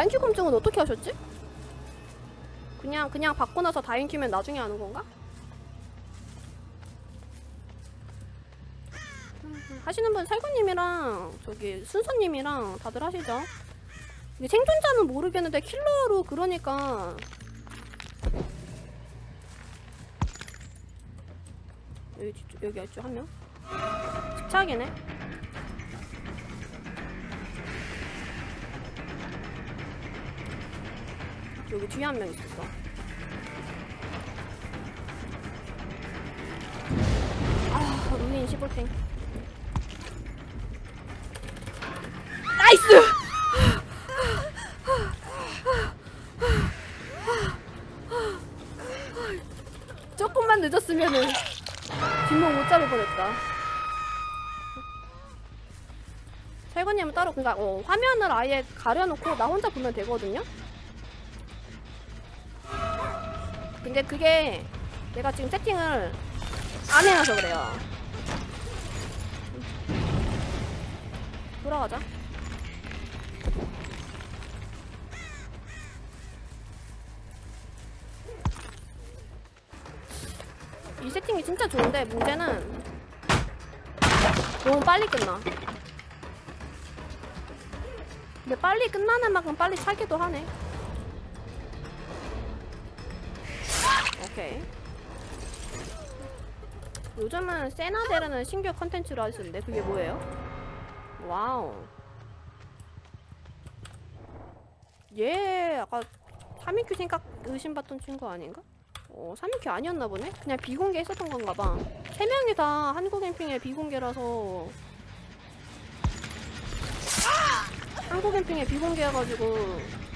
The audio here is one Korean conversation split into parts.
다인큐 검증은 어떻게 하셨지? 그냥 그냥 받고 나서 다인큐면 나중에 하는 건가? 음, 하시는 분 살구님이랑 저기 순서님이랑 다들 하시죠. 생존자는 모르겠는데 킬러로 그러니까 여기 여기 있죠 한 명. 집착이네. 여기 뒤에 한 명 있었어. 아, 루인 15탱. 나이스! 조금만 늦었으면은 뒷목 못 잡을 뻔했다. 설거님은 따로 그니까 어, 화면을 아예 가려놓고 나 혼자 보면 되거든요. 근데 그게 내가 지금 세팅을 안 해놔서 그래요. 돌아가자. 이 세팅이 진짜 좋은데 문제는 너무 빨리 끝나. 근데 빨리 끝나는 만큼 빨리 차기도 하네. 오케이. 요즘은 세나데르는 신규 컨텐츠로 하시는데 그게 뭐예요? 와우. 얘 아까 3인큐 생각 의심받던 친구 아닌가? 어, 3인큐 아니었나 보네? 그냥 비공개 했었던 건가 봐. 세 명이 다 한국 캠핑에 비공개라서 한국 캠핑에 비공개여가지고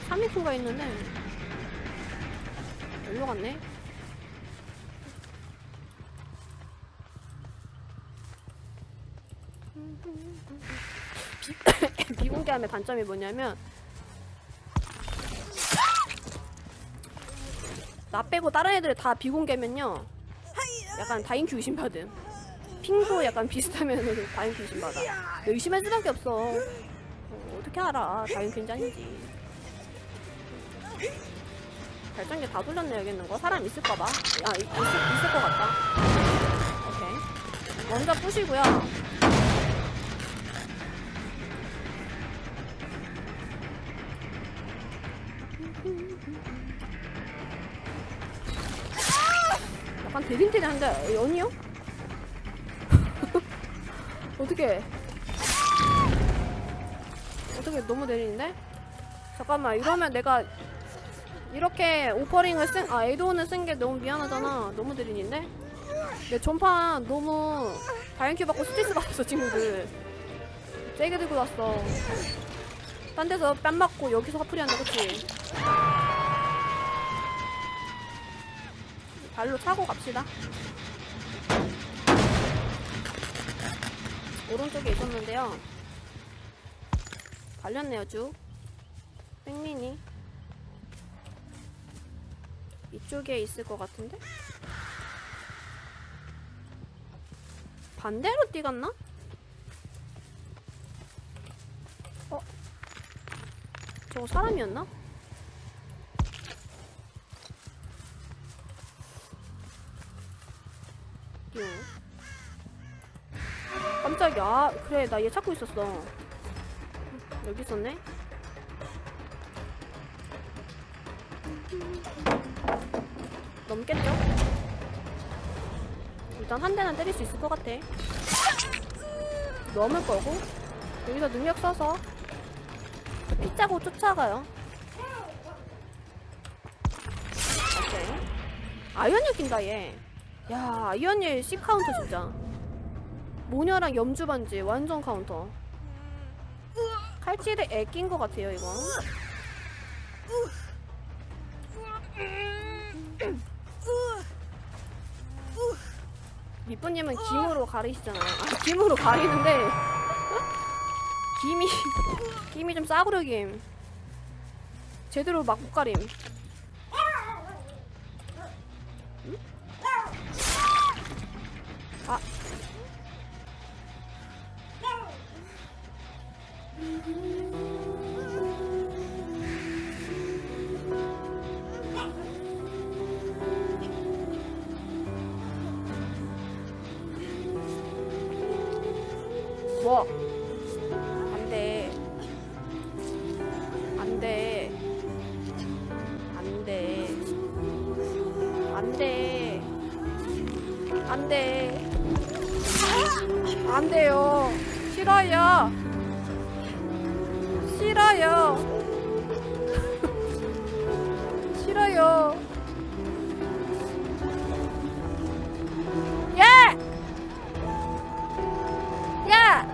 3인큐가 있는데 일로 갔네? 비, 비공개함의 단점이 뭐냐면 나 빼고 다른 애들 다 비공개면요. 약간 다인큐 의심받음. 핑도 약간 비슷하면 다인큐 의심받아. 너 의심할 수밖에 없어. 어, 어떻게 알아? 다인큐인지 아닌지. 발전기 다 있는 거? 사람 있을까 봐? 아 있, 있을, 있을 것 같다. 오케이. 먼저 부시고요 약간 대림대림한데 연이요? 어떻게? 어떻게 너무 내리는데? 잠깐만 이러면 내가 이렇게 오퍼링을 쓴, 아 에드온을 쓴게 너무 미안하잖아. 너무 느린인데? 내 전판 너무 다행큐 받고 스트레스 받았어 친구들. 세게 들고 왔어. 딴 데서 뺨 맞고 여기서 화풀이 한다 그치? 발로 차고 갑시다. 오른쪽에 있었는데요. 발렸네요, 쭉. 뺑민이. 이쪽에 있을 것 같은데? 반대로 뛰갔나? 어? 저거 사람이었나? 그래, 나 얘 찾고 있었어. 여기 있었네? 넘겠죠? 일단 한 대는 때릴 수 있을 것 같아. 넘을 거고. 여기서 능력 써서 피 짜고 쫓아가요. 오케이. 아이언 느낀다, 얘. 야, 아이언일 C 카운터 진짜. 모녀랑 염주 반지 완전 카운터. 칼질에 애낀 것 같아요, 이거. 미쁘님은 김으로 가리시잖아요. 아, 김으로 가리는데 김이 김이 좀 싸구려 김. 제대로 막 못 가림. 응? 아. 안 돼. 안 돼. 안 돼요. 싫어요. 싫어요. 싫어요. 야! 야!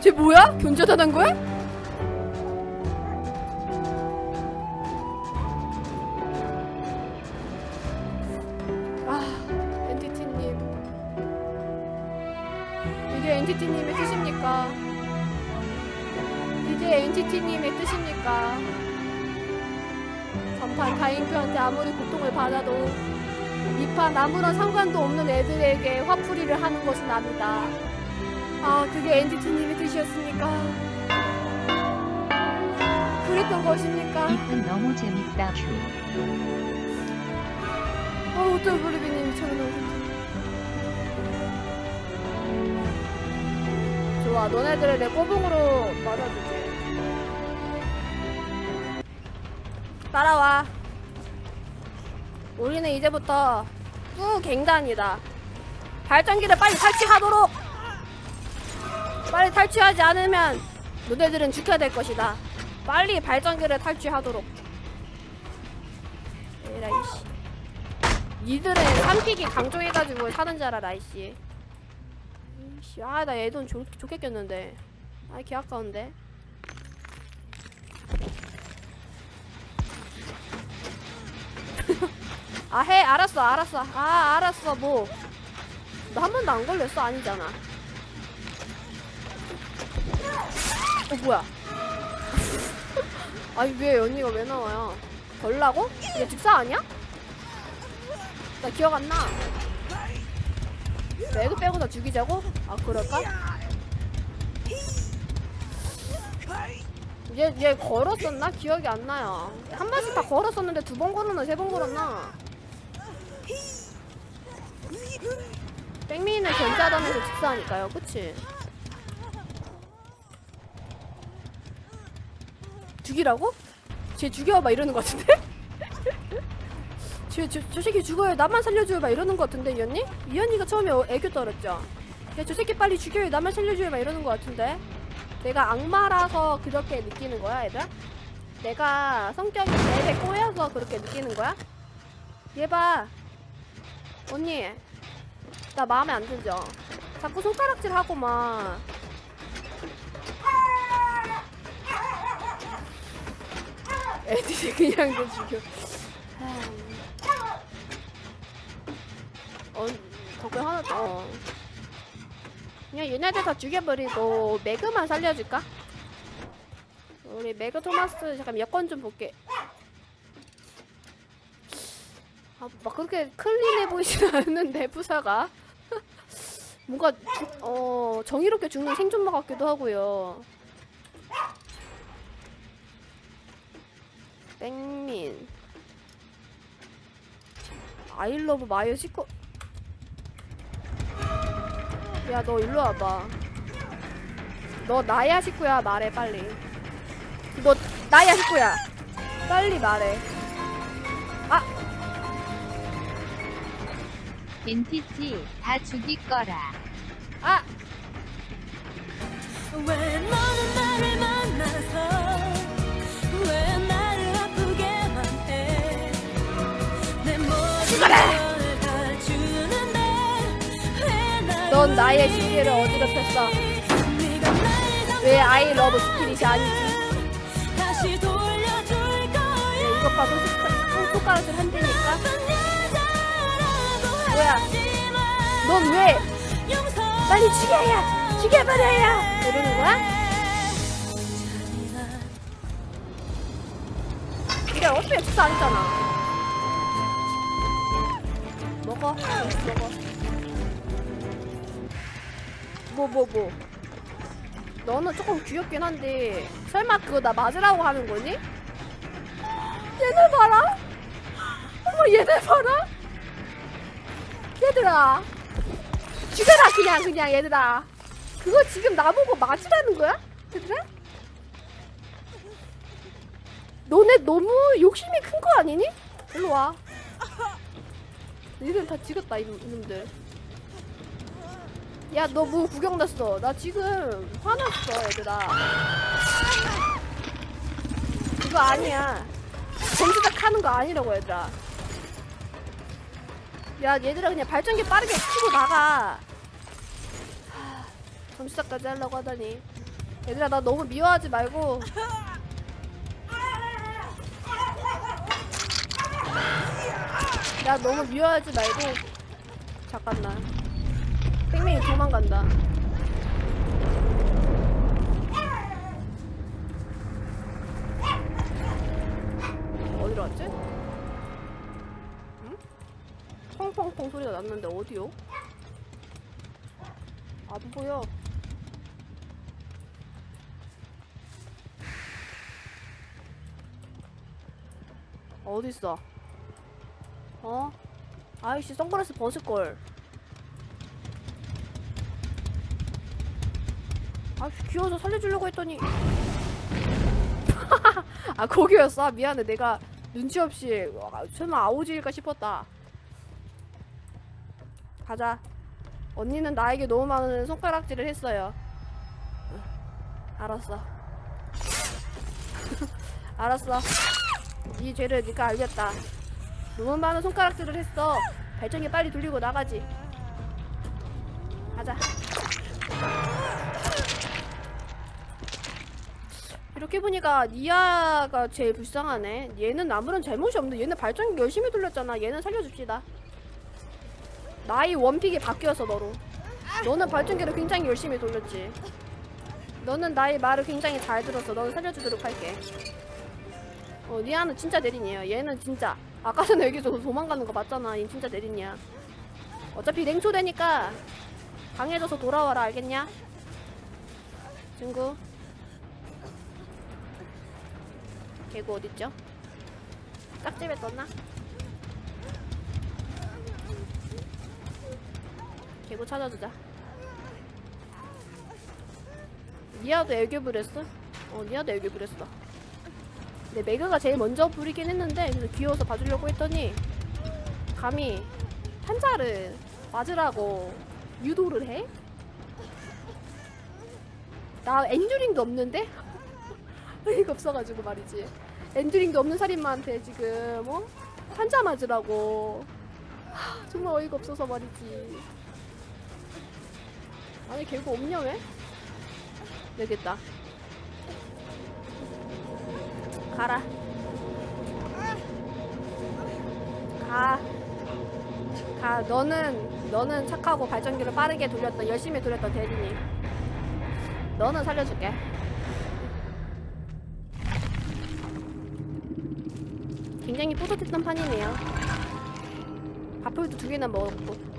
쟤 뭐야? 견자단한 거야? 받아도 이판 아무런 상관도 없는 애들에게 화풀이를 하는 것은 아니다. 아, 그게 엔티티님의 뜻이었습니까? 그랬던 것입니까? 이판 너무 재밌다 큐. 어, 어떤 블루비님 미쳐는 좋아, 너네들을 내 꼬붕으로 맞아주지. 따라와. 우리는 이제부터 꾸 갱단이다. 발전기를 빨리 탈취하도록! 빨리 탈취하지 않으면 너네들은 죽게 될 것이다. 빨리 발전기를 탈취하도록. 에라 이 씨. 니들은 삼픽이 강조해가지고 사는 줄 알아, 이씨. 이씨, 아, 나 얘돈 좋, 좋게 꼈는데. 아, 개 아까운데. 아, 해, 알았어, 알았어. 아, 알았어, 뭐. 너한 번도 안 걸렸어? 아니잖아. 어, 뭐야. 아니, 왜 언니가 왜 나와요? 걸라고? 이게 직사 아니야? 나 기억 안 나. 매그 빼고 다 죽이자고? 아 그럴까? 얘, 얘 걸었었나? 기억이 안 나요. 한 번씩 다 걸었었는데 두 번 걸었나? 세 번 걸었나? 뺑민이는 견자단에서 직사하니까요. 그치? 죽이라고? 쟤 죽여 막 이러는 것 같은데? 저, 저, 저 새끼 죽어요. 나만 살려줘요. 막 이러는 것 같은데, 이 언니? 이 언니가 처음에 어- 애교 떨었죠? 야, 저 새끼 빨리 죽여요. 나만 살려줘요. 막 이러는 것 같은데? 내가 악마라서 그렇게 느끼는 거야, 얘들아? 내가 성격이 랩에 꼬여서 그렇게 느끼는 거야? 얘 봐. 언니. 나 마음에 안 들죠? 자꾸 손가락질 하고 막. 애들이 그냥 내 죽여. 어, 덕분 하나 더. 그냥 얘네들 다 죽여버리고 매그만 살려줄까? 우리 매그 토마스 잠깐 여권 좀 볼게. 아, 막 그렇게 클린해 보이진 않는데 부사가 뭔가 죽- 어 정의롭게 죽는 생존마 같기도 하고요. 땡민. 아이러브 마요 시코 야너 일로 와봐. 너 나야 식구야 말해 빨리. 너 나야 식구야. 빨리 말해. NTT 다 죽일 거라. 넌 나의 시계를 어지럽혔어. 왜 아이 러브 스피릿이 아니지 네, 이것 봐 손- 손가락질 한대니까. 뭐야? 넌 왜? 빨리 죽여야 죽여버려야 이러는 거야? 이게 어떻게 직사 아니잖아 먹어. 먹어. 뭐, 뭐, 뭐. 너는 조금 귀엽긴 한데, 설마 그거 나 맞으라고 하는 거니? 얘네 봐라! 어머, 얘네 봐라! 얘들아! 죽여라, 그냥, 그냥, 얘들아! 그거 지금 나보고 맞으라는 거야? 얘들아? 너네 너무 욕심이 큰 거 아니니? 일로 와. 니들 다 지렸다, 이- 이놈들. 야, 너 뭐 구경 났어? 나 지금 화났어, 얘들아. 그거 아니야. 점수작 하는 거 아니라고, 얘들아. 야, 얘들아, 그냥 발전기 빠르게 치고 나가. 하, 점수작까지 하려고 하다니. 얘들아, 나 너무 미워하지 말고. 야, 너무 미워하지 말고. 잠깐만. 땡땡이 도망간다. 어디로 왔지? 응? 펑펑펑 소리가 났는데 어디요? 안 보여. 어디 있어? 어? 아이씨 선글라스 벗을 걸. 아씨 귀여워서 살려주려고 했더니. 아 거기였어? 아, 미안해. 내가 눈치 없이 아, 설마 아오지일까 싶었다. 가자. 언니는 나에게 너무 많은 손가락질을 했어요. 알았어. 알았어 이 죄를 네가 알렸다 너무 많은 손가락질을 했어 발전기 빨리 돌리고 나가지 가자 이렇게 보니까 니아가 제일 불쌍하네. 얘는 아무런 잘못이 없는데 얘는 발전기 열심히 돌렸잖아. 얘는 살려줍시다. 나이 원픽이 바뀌어서 너로. 너는 발전기를 굉장히 열심히 돌렸지. 너는 나의 말을 굉장히 잘 들었어. 너는 살려주도록 할게. 어, 니아는 진짜 내린이야. 얘는 진짜. 아까 전에 여기서 도망가는 거 맞잖아. 얘 진짜 내린이야. 어차피 냉초되니까 강해져서 돌아와라. 알겠냐? 친구. 개구 어딨죠? 짝집에 떴나? 개구 찾아주자. 니아도 애교 부렸어? 어, 니아도 애교 부렸어. 근데 매그가 제일 먼저 부리긴 했는데 그래서 귀여워서 봐주려고 했더니 감히 한자를 맞으라고 유도를 해? 나 엔주링도 없는데? 어이가 없어가지고 말이지. 엔드링도 없는 살인마한테 지금 어? 한자 맞으라고. 하, 정말 어이가 없어서 말이지. 아니 개구 없냐 왜? 되겠다. 가라. 가. 가. 너는 너는 착하고 발전기를 빠르게 돌렸던 열심히 돌렸던 대리니. 너는 살려줄게. 굉장히 뿌듯했던 판이네요. 밥풀도 두 개나 먹었고.